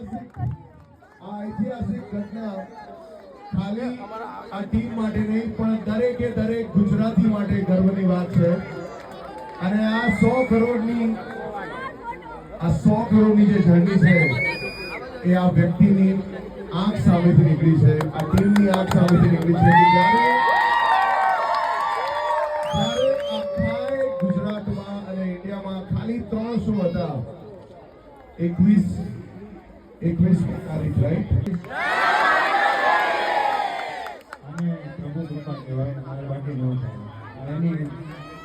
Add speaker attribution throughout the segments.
Speaker 1: ઐતિહાસિક આ ઐતિહાસિક ઘટના ખાલી આ ટીમ માટે નહીં પણ દરેકે દરેક ગુજરાતી માટે ગર્વની વાત છે. અને આ સો કરોડની આ સો કરોડની જે જર્ની છે એ આ વ્યક્તિની આંખ સામેથી નીકળી છે. આ ટીમની આંખ સામેથી નીકળી છે. જ્યારે ગુજરાતમાં અને ઇન્ડિયામાં ખાલી ત્રણ શું હતા એકવીસ એકવીસ તારીખ રાઈટ
Speaker 2: અને પ્રભુ કૃપા કહેવાય, મારે બાકી ન થાય. એની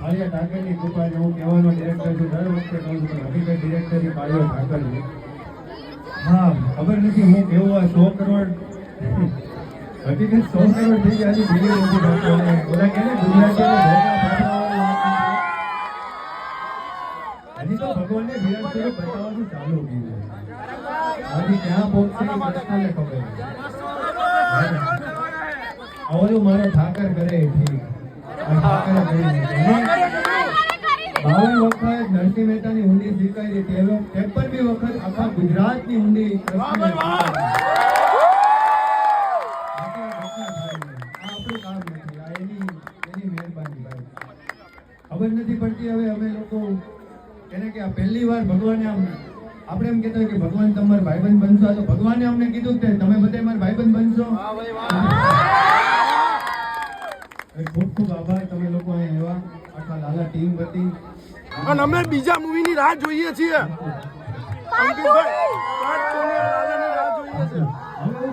Speaker 2: આલિયા ઠાકરની કૃપા હું કહેવાનો ડિરેક્ટર છું. દર વખતે કહું છું હકીકત ડિરેક્ટર આલિયા ઠાકર હા, ખબર નથી હું કેવું આ સો કરોડ હકીકત સો કરોડ થઈ ગયા બધા કહે વિરાટ બતાવવાનું ચાલુ કર્યું છે ત્યાં પહોંચશે એ ખબર છે મારે ઠાકર કરે ઠીક વખત નરસિંહ મહેતાની ઊંડી સ્વીકારી વખત આખા ગુજરાતની ઊંડી ખબર નથી પડતી હવે અમે લોકો એને કે આ પહેલી વાર ભગવાને આમ આપણે એમ કહેતા હોય કે ભગવાન તમારા ભાઈબંધ બનશો. તો ભગવાને અમને કીધું કે તમે બધા મારા ભાઈબંધ બનશો. ખૂબ ખૂબ આભાર તમે લોકો અહીં આવ્યા આખા લાલા ટીમ વતી.
Speaker 3: અને અમે બીજા મૂવીની રાહ જોઈએ છીએ. અંકિતભાઈ રાહ જોઈએ છે.
Speaker 2: હવે હું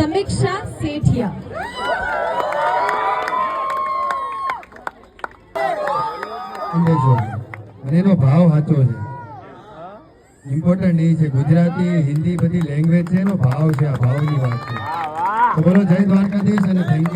Speaker 4: સમીક્ષા સેઠિયા
Speaker 2: એનો ભાવ સાચો છે. ઇમ્પોર્ટન્ટ એ છે, ગુજરાતી, હિન્દી બધી લેંગ્વેજ છે, એનો ભાવ છે, આ ભાવની વાત છે. બોલો, જય દ્વારકાધીશ અને થેન્ક